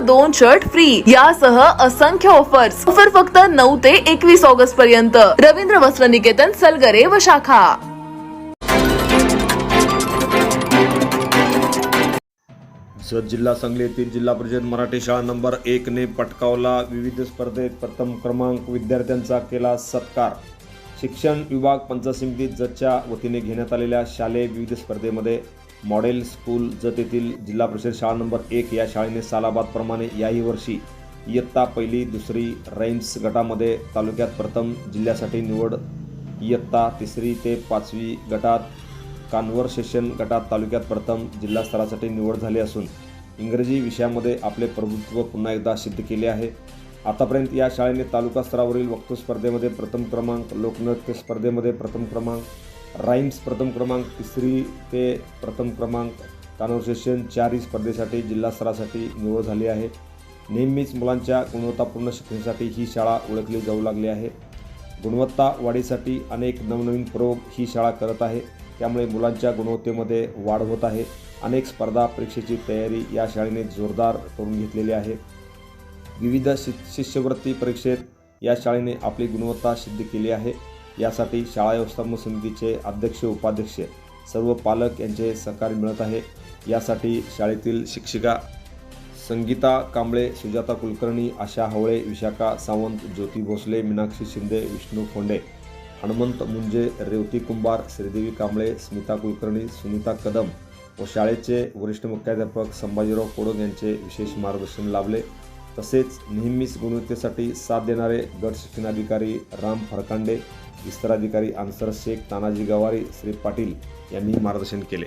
दोन shirt free यासह असंख्य ऑफर्स ऑफर फक्त नऊ ते एकवीस ऑगस्ट पर्यंत. रवींद्र वस्त्र निकेतन सलगरे व शाखा. जत जिल्हा सांगली येथील जिल्हा परिषद मराठी शाळा नंबर एक ने पटकावला विविध स्पर्धेत प्रथम क्रमांक विद्यार्थ्यांचा केला सत्कार. शिक्षण विभाग पंचायत समिती जतच्या वतीने घेण्यात आलेल्या शालेय विविध स्पर्धेमध्ये मॉडेल स्कूल जत येथील जिल्हा परिषद शाळा नंबर एक या शाळेने सालाबादप्रमाणे याही वर्षी इयत्ता पहिली दुसरी रैम्स गटामध्ये तालुक्यात प्रथम जिल्ह्यासाठी निवड इयत्ता तिसरी ते पाचवी गटात कॉन्व्हर्सेशन गटात तालुक्यात प्रथम जिल्हा स्तरासाठी निवड झाली असून इंग्रजी विषयामध्ये आपले प्रभुत्व पुन्हा एकदा सिद्ध केले आहे. आतापर्यंत या शाळेने तालुका स्तरावरील वक्तृत्व स्पर्धेमध्ये प्रथम क्रमांक लोकनृत्य स्पर्धेमध्ये प्रथम क्रमांक राईम्स प्रथम क्रमांक तिसरी ते प्रथम क्रमांक. कॉन्व्हर्सेशन चारही स्पर्धेसाठी जिल्हास्तरासाठी निवड झाली आहे. नेहमीच मुलांच्या गुणवत्तापूर्ण शिक्षणासाठी ही शाळा ओळखली जाऊ लागली आहे. गुणवत्ता वाढीसाठी अनेक नवनवीन प्रयोग ही शाळा करत आहे. त्यामुळे मुलांच्या गुणवत्तेमध्ये वाढ होत आहे. अनेक स्पर्धा परीक्षेची तयारी या शाळेने जोरदार करून घेतलेली आहे. विविध शि शिष्यवृत्ती परीक्षेत या शाळेने आपली गुणवत्ता सिद्ध केली आहे. यासाठी शाळा व्यवस्थापन समितीचे अध्यक्ष उपाध्यक्ष सर्व पालक यांचे सहकार्य मिळत आहे. यासाठी शाळेतील शिक्षिका संगीता कांबळे सुजाता कुलकर्णी आशा हवळे विशाखा सावंत ज्योती भोसले मीनाक्षी शिंदे विष्णू फोंडे हनुमंत मुंजे रेवती कुंभार श्रीदेवी कांबळे स्मिता कुलकर्णी सुनीता कदम व शाळेचे वरिष्ठ मुख्याध्यापक संभाजीराव कोडक यांचे विशेष मार्गदर्शन लाभले. तसेच नेहमीच गुणवत्तेसाठी साथ देणारे गट शिक्षणाधिकारी राम फरकांडे विस्ताराधिकारी आन्सर शेख तानाजी गवारी श्री पाटील यांनी मार्गदर्शन केले.